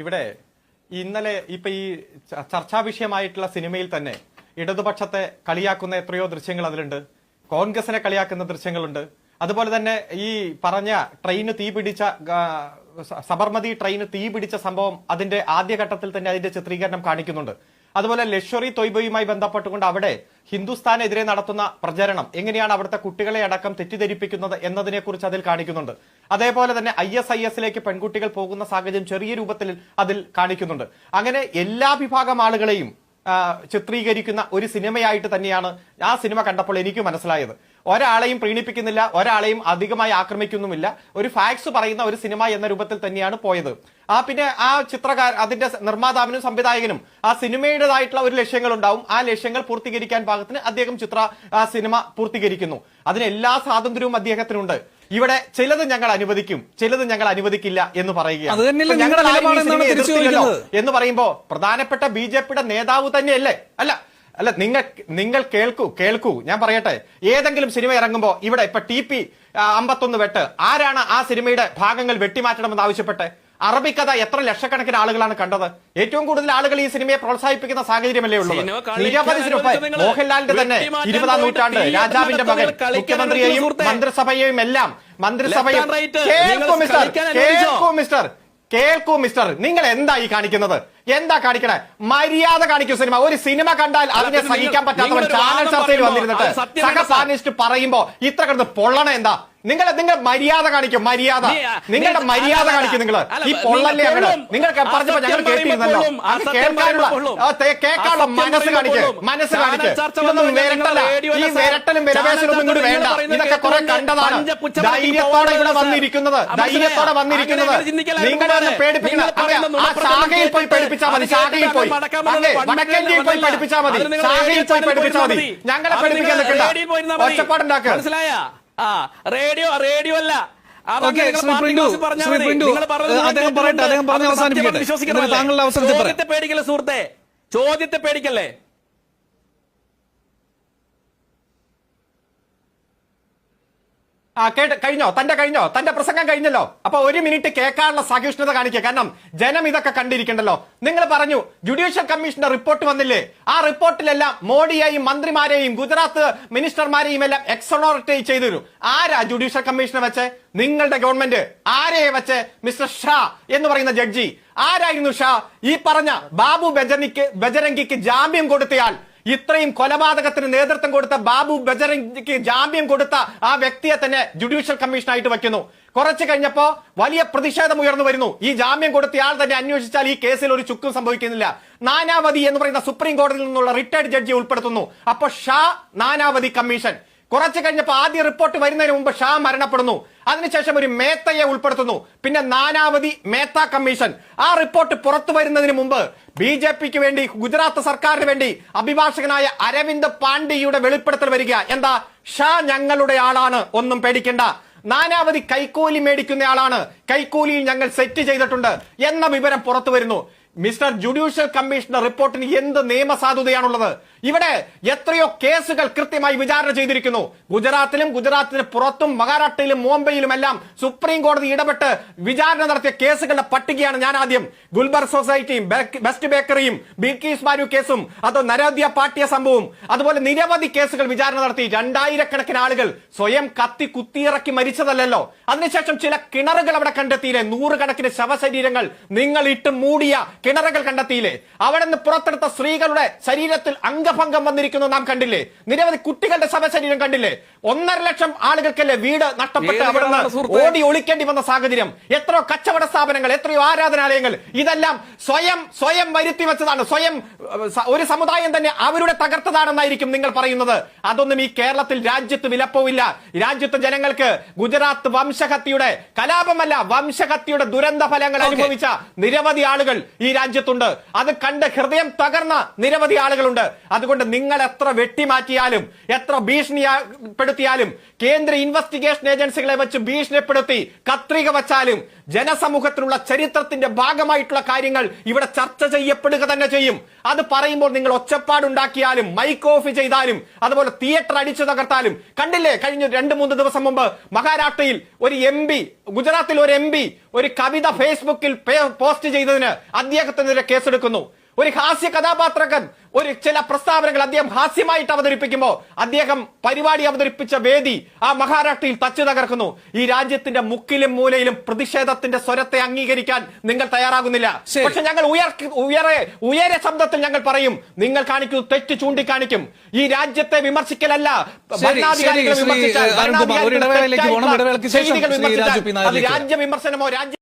ഇവിടെ ഇന്നലെ ഇപ്പൊ ഈ ചർച്ചാ വിഷയമായിട്ടുള്ള സിനിമയിൽ തന്നെ ഇടതുപക്ഷത്തെ കളിയാക്കുന്ന എത്രയോ ദൃശ്യങ്ങൾ അതിലുണ്ട്. കോൺഗ്രസിനെ കളിയാക്കുന്ന ദൃശ്യങ്ങളുണ്ട്. അതുപോലെ തന്നെ ഈ പറഞ്ഞ ട്രെയിന് തീ പിടിച്ച സബർമതി ട്രെയിന് തീ പിടിച്ച സംഭവം അതിന്റെ ആദ്യഘട്ടത്തിൽ തന്നെ അതിന്റെ ചിത്രീകരണം കാണിക്കുന്നുണ്ട്. അതുപോലെ ലഷ്വറി തൊയ്ബയുമായി ബന്ധപ്പെട്ടുകൊണ്ട് അവിടെ ഹിന്ദുസ്ഥാനെതിരെ നടത്തുന്ന പ്രചരണം എങ്ങനെയാണ് അവിടുത്തെ കുട്ടികളെ അടക്കം തെറ്റിദ്ധരിപ്പിക്കുന്നത് എന്നതിനെ കുറിച്ച് അതിൽ കാണിക്കുന്നുണ്ട്. അതേപോലെ തന്നെ ഐ എസ് ഐ എസിലേക്ക് പെൺകുട്ടികൾ പോകുന്ന സാഹചര്യം ചെറിയ രൂപത്തിൽ അതിൽ കാണിക്കുന്നുണ്ട്. അങ്ങനെ എല്ലാ വിഭാഗം ആളുകളെയും ചിത്രീകരിക്കുന്ന ഒരു സിനിമയായിട്ട് തന്നെയാണ് ആ സിനിമ കണ്ടപ്പോൾ എനിക്ക് മനസ്സിലായത്. ഒരാളെയും പ്രീണിപ്പിക്കുന്നില്ല ഒരാളെയും അധികമായി ആക്രമിക്കുന്നുമില്ല. ഒരു ഫാക്സ് പറയുന്ന ഒരു സിനിമ എന്ന രൂപത്തിൽ തന്നെയാണ് പോയത്. ആ പിന്നെ ആ ചിത്രകാര അതിന്റെ നിർമ്മാതാവിനും സംവിധായകനും ആ സിനിമയുടേതായിട്ടുള്ള ഒരു ലക്ഷ്യങ്ങൾ ഉണ്ടാവും ആ ലക്ഷ്യങ്ങൾ പൂർത്തീകരിക്കാൻ പാകത്തിന് അദ്ദേഹം ചിത്ര ആ സിനിമ പൂർത്തീകരിക്കുന്നു. അതിന് എല്ലാ സ്വാതന്ത്ര്യവും അദ്ദേഹത്തിനുണ്ട്. ഇവിടെ ചിലത് ഞങ്ങൾ അനുവദിക്കും ചിലത് ഞങ്ങൾ അനുവദിക്കില്ല എന്ന് പറയുകയാണ്. എന്ന് പറയുമ്പോ പ്രധാനപ്പെട്ട ബി ജെ പിയുടെ നേതാവ് തന്നെയല്ലേ? അല്ല അല്ല നിങ്ങൾ നിങ്ങൾ കേൾക്കൂ കേൾക്കൂ. ഞാൻ പറയട്ടെ. ഏതെങ്കിലും സിനിമ ഇറങ്ങുമ്പോൾ ഇവിടെ ഇപ്പൊ ടി പി അമ്പത്തൊന്ന് വെട്ട്. ആരാണ് ആ സിനിമയുടെ ഭാഗങ്ങൾ വെട്ടിമാറ്റണമെന്ന് ആവശ്യപ്പെട്ട്? അറബിക്കഥ എത്ര ലക്ഷക്കണക്കിന് ആളുകളാണ് കണ്ടത്? ഏറ്റവും കൂടുതൽ ആളുകൾ ഈ സിനിമയെ പ്രോത്സാഹിപ്പിക്കുന്ന സാഹചര്യമല്ലേ ഉള്ളൂ നിരവധി സിനിമ മോഹൻലാലിന്റെ തന്നെ ഇരുപതാം നൂറ്റാണ്ട് രാജാവിന്റെ മകൻ മുഖ്യമന്ത്രിയെയും മന്ത്രിസഭയെയും എല്ലാം മന്ത്രിസഭയും മിസ്റ്റർ. കേൾക്കൂ മിസ്റ്റർ. കേൾക്കൂ മിസ്റ്റർ. നിങ്ങൾ എന്താ ഈ കാണിക്കുന്നത്? എന്താ കാണിക്കണേ? മര്യാദ കാണിക്കൂ സിനിമ. ഒരു സിനിമ കണ്ടാൽ അതിനെ സഹിക്കാൻ പറ്റാത്തവൻ ചാനൽ ചർച്ചയിൽ വന്നിരുന്നിട്ട് അത് സത്യമല്ല സഹ പാനിസ്റ്റ് പറയുമ്പോ ഇത്ര കിടന്ന് പൊള്ളണ എന്താ? നിങ്ങൾ നിങ്ങൾ മര്യാദ കാണിക്കും മര്യാദ. നിങ്ങളുടെ മര്യാദ കാണിക്കും നിങ്ങൾ ഈ പൊള്ളല്ലേ അങ്ങനെ. നിങ്ങൾക്ക് പറഞ്ഞപ്പോ ഞങ്ങൾ കേട്ടിരുന്നല്ലോ. അത് കേൾക്കാനുള്ള കേൾക്കാനുള്ള മനസ്സ് കാണിക്ക്. മനസ്സ് കാണിക്ക്. ചർച്ച ഇതൊന്നും വരട്ടല്ല ഈ വിരട്ടലും വിലപേശലും കൂടി വേണ്ട. ഇതൊക്കെ കുറെ കണ്ടതാണ്. ധൈര്യത്തോടെ ഇവിടെ വന്നിരിക്കുന്നത്. ധൈര്യത്തോടെ വന്നിരിക്കുന്നത്. നിങ്ങളെ പറയുന്ന ആ ശാഖയിൽ പോയി പഠിപ്പിച്ചാൽ മതി ശാഖയിൽ പോയി. വടക്കേന്ത്യയിൽ പോയി. പഠിപ്പിച്ചാൽ മതി. ശാഖയിൽ പോയി പഠിപ്പിച്ചാൽ മതി. ഞങ്ങളെ പഠിപ്പിക്കാൻ ഒറ്റപ്പാടുണ്ടാക്കുക നിൽക്കണ്ട. ഒച്ചപ്പാടുണ്ടാക്കുക മനസ്സിലായ ആ റേഡിയോ റേഡിയോ അല്ല. അതൊക്കെ ഓക്കേ, നിങ്ങൾ ശ്രീ പാർട്ടി പ്രിന്റു, ക്ലാസ്സിൽ പറഞ്ഞാൽ ശ്രീ മതി. പ്രിന്റു, നിങ്ങൾ പറഞ്ഞത് ഏഹ്, അദ്ദേഹം കേട്ടിട്ടുണ്ട്. പറയട്ടെ, അദ്ദേഹം പറഞ്ഞ് അത് അവസാനിപ്പിക്കട്ടെ. സത്യമെന്ന് വിശ്വസിക്കണമല്ലേ? എന്നിട്ട് താങ്കളുടെ അവസരത്തിൽ പറയാം. ചോദ്യത്തെ പേടിക്കല്ലേ സുഹൃത്തെ ചോദ്യത്തെ പേടിക്കല്ലേ ആ കേട്ട് കഴിഞ്ഞോ? തന്റെ കഴിഞ്ഞോ? തന്റെ പ്രസംഗം കഴിഞ്ഞല്ലോ? അപ്പൊ ഒരു മിനിറ്റ് കേൾക്കാനുള്ള സഹിഷ്ണുത കാണിക്കുക. കാരണം ജനം ഇതൊക്കെ കണ്ടിരിക്കണ്ടല്ലോ. നിങ്ങൾ പറഞ്ഞു ജുഡീഷ്യൽ കമ്മീഷന്റെ റിപ്പോർട്ട് വന്നില്ലേ? ആ റിപ്പോർട്ടിലെല്ലാം മോഡിയെയും മന്ത്രിമാരെയും ഗുജറാത്ത് മിനിസ്റ്റർമാരെയും എല്ലാം എക്സോണോറിറ്റി ചെയ്തു ആരാ ജുഡീഷ്യൽ കമ്മീഷനെ വെച്ച്? നിങ്ങളുടെ ഗവൺമെന്റ് ആരെയെ വെച്ച്? മിസ്റ്റർ ഷാ എന്ന് പറയുന്ന ജഡ്ജി. ആരായിരുന്നു ഷാ? ഈ പറഞ്ഞ ബാബു ബജനിക്ക് ബജരംഗിക്ക് ജാമ്യം കൊടുത്തയാൾ. ഇത്രയും കൊലപാതകത്തിന് നേതൃത്വം കൊടുത്ത ബാബു ബജറിക്ക് ജാമ്യം കൊടുത്ത ആ വ്യക്തിയെ തന്നെ ജുഡീഷ്യൽ കമ്മീഷനായിട്ട് വയ്ക്കുന്നു. കുറച്ച് കഴിഞ്ഞപ്പോ വലിയ പ്രതിഷേധം ഉയർന്നു വരുന്നു. ഈ ജാമ്യം കൊടുത്തയാൾ തന്നെ അന്വേഷിച്ചാൽ ഈ കേസിൽ ഒരു ചുക്കും സംഭവിക്കുന്നില്ല. നാനാവതി എന്ന് പറയുന്ന സുപ്രീം കോടതിയിൽ നിന്നുള്ള റിട്ടയർഡ് ജഡ്ജി ഉൾപ്പെടുത്തുന്നു. അപ്പൊ ഷാ നാനാവതി കമ്മീഷൻ. കുറച്ച് കഴിഞ്ഞപ്പോൾ ആദ്യ റിപ്പോർട്ട് വരുന്നതിന് മുമ്പ് ഷാ മരണപ്പെടുന്നു. അതിനുശേഷം ഒരു മേത്തയെ ഉൾപ്പെടുത്തുന്നു. പിന്നെ നാനാവതി മേത്ത കമ്മീഷൻ. ആ റിപ്പോർട്ട് പുറത്തു വരുന്നതിന് മുമ്പ് ബി ജെ പിക്ക് വേണ്ടി ഗുജറാത്ത് സർക്കാരിന് വേണ്ടി അഭിഭാഷകനായ അരവിന്ദ് പാണ്ഡ്യയുടെ വെളിപ്പെടുത്തൽ വരിക. എന്താ? ഷാ ഞങ്ങളുടെ ആളാണ്. ഒന്നും പേടിക്കണ്ട. നാനാവധി കൈക്കൂലി മേടിക്കുന്ന ആളാണ്. കൈക്കൂലിയിൽ ഞങ്ങൾ സെറ്റ് ചെയ്തിട്ടുണ്ട് എന്ന വിവരം പുറത്തു വരുന്നു. മിസ്റ്റർ ജുഡീഷ്യൽ കമ്മീഷണർ റിപ്പോർട്ടിന് എന്ത് നിയമസാധുതയാണുള്ളത്? ഇവിടെ എത്രയോ കേസുകൾ കൃത്യമായി വിചാരണ ചെയ്തിരിക്കുന്നു. ഗുജറാത്തിലും ഗുജറാത്തിന് പുറത്തും മഹാരാഷ്ട്രയിലും മുംബൈയിലും എല്ലാം സുപ്രീം കോടതി ഇടപെട്ട് വിചാരണ നടത്തിയ കേസുകളുടെ പട്ടികയാണ് ഞാൻ ആദ്യം. ഗുൽബർ സൊസൈറ്റിയും ബെസ്റ്റ് ബേക്കറിയും ബിൽക്കീസ് ബാരു കേസും അത് നരോദ്യ പാട്ടിയ സംഭവവും അതുപോലെ നിരവധി കേസുകൾ വിചാരണ നടത്തി. രണ്ടായിരക്കണക്കിന് ആളുകൾ സ്വയം കത്തി കുത്തിയിറക്കി മരിച്ചതല്ലല്ലോ. അതിനുശേഷം ചില കിണറുകൾ അവിടെ കണ്ടെത്തിയില്ലേ? നൂറുകണക്കിന് ശവശരീരങ്ങൾ നിങ്ങൾ ഇട്ട് മൂടിയ കിണറുകൾ കണ്ടെത്തിയില്ലേ? അവിടെ നിന്ന് പുറത്തെടുത്ത സ്ത്രീകളുടെ ശരീരത്തിൽ അംഗഭംഗം വന്നിരിക്കുന്നു നാം കണ്ടില്ലേ? നിരവധി കുട്ടികളുടെ ശവശരീരം കണ്ടില്ലേ? ഒന്നര ലക്ഷം ആളുകൾക്കല്ലേ വീട് നഷ്ടപ്പെട്ട് അവിടെ ഓടി ഒളിക്കേണ്ടി വന്ന സാഹചര്യം. എത്രയോ കച്ചവട സ്ഥാപനങ്ങൾ എത്രയോ ആരാധനാലയങ്ങൾ ഇതെല്ലാം സ്വയം സ്വയം വരുത്തി വെച്ചതാണ്. സ്വയം ഒരു സമുദായം തന്നെ അവരുടെ തകർത്തതാണെന്നായിരിക്കും നിങ്ങൾ പറയുന്നത്. അതൊന്നും ഈ കേരളത്തിൽ രാജ്യത്ത് വിലപ്പോവില്ല. രാജ്യത്തെ ജനങ്ങൾക്ക് ഗുജറാത്ത് വംശഹത്യയുടെ കലാപമല്ല വംശഹത്യയുടെ ദുരന്ത ഫലങ്ങൾ അനുഭവിച്ച നിരവധി ആളുകൾ ഈ രാജ്യത്തുണ്ട്. അത് കണ്ട് ഹൃദയം തകർന്ന നിരവധി ആളുകളുണ്ട്. അതുകൊണ്ട് നിങ്ങൾ എത്ര വെട്ടിമാറ്റിയാലും എത്ര ഭീഷണിപ്പെടുത്തിയാലും കേന്ദ്ര ഇൻവെസ്റ്റിഗേഷൻ ഏജൻസികളെ വെച്ച് ഭീഷണിപ്പെടുത്തി കത്രിക വച്ചാലും ജനസമൂഹത്തിനുള്ള ചരിത്രത്തിന്റെ ഭാഗമായിട്ടുള്ള കാര്യങ്ങൾ ഇവിടെ ചർച്ച ചെയ്യപ്പെടുക തന്നെ ചെയ്യും. അത് പറയുമ്പോൾ നിങ്ങൾ ഒച്ചപ്പാടുണ്ടാക്കിയാലും മൈക്ക് ഓഫ് ചെയ്താലും അതുപോലെ തിയേറ്റർ അടിച്ചു തകർത്താലും കണ്ടില്ലേ? കഴിഞ്ഞ രണ്ട് മൂന്ന് ദിവസം മുമ്പ് മഹാരാഷ്ട്രയിൽ ഒരു എം ഗുജറാത്തിൽ ഒരു എം ഒരു കവിത ഫേസ്ബുക്കിൽ പോസ്റ്റ് ചെയ്തതിന് അദ്ദേഹത്തിനെതിരെ കേസെടുക്കുന്നു. ഒരു ഹാസ്യ കഥാപാത്രകൻ ഒരു ചില പ്രസ്താവനകൾ അദ്ദേഹം ഹാസ്യമായിട്ട് അവതരിപ്പിക്കുമ്പോൾ അദ്ദേഹം പരിപാടി അവതരിപ്പിച്ച വേദി ആ മഹാരാഷ്ട്രയിൽ തച്ചു തകർക്കുന്നു ഈ രാജ്യത്തിന്റെ മുക്കിലും മൂലയിലും പ്രതിഷേധത്തിന്റെ സ്വരത്തെ അംഗീകരിക്കാൻ നിങ്ങൾ തയ്യാറാകുന്നില്ല. പക്ഷെ ഞങ്ങൾ ഉയർ ഉയരെ ഉയരെ ശബ്ദത്തിൽ ഞങ്ങൾ പറയും നിങ്ങൾ കാണിക്കുന്നു തെറ്റ് ചൂണ്ടിക്കാണിക്കും ഈ രാജ്യത്തെ വിമർശിക്കലല്ല ഭരണാധികാരികളെ വിമർശിച്ചാൽ. രാജ്യ വിമർശനമോ രാജ്യ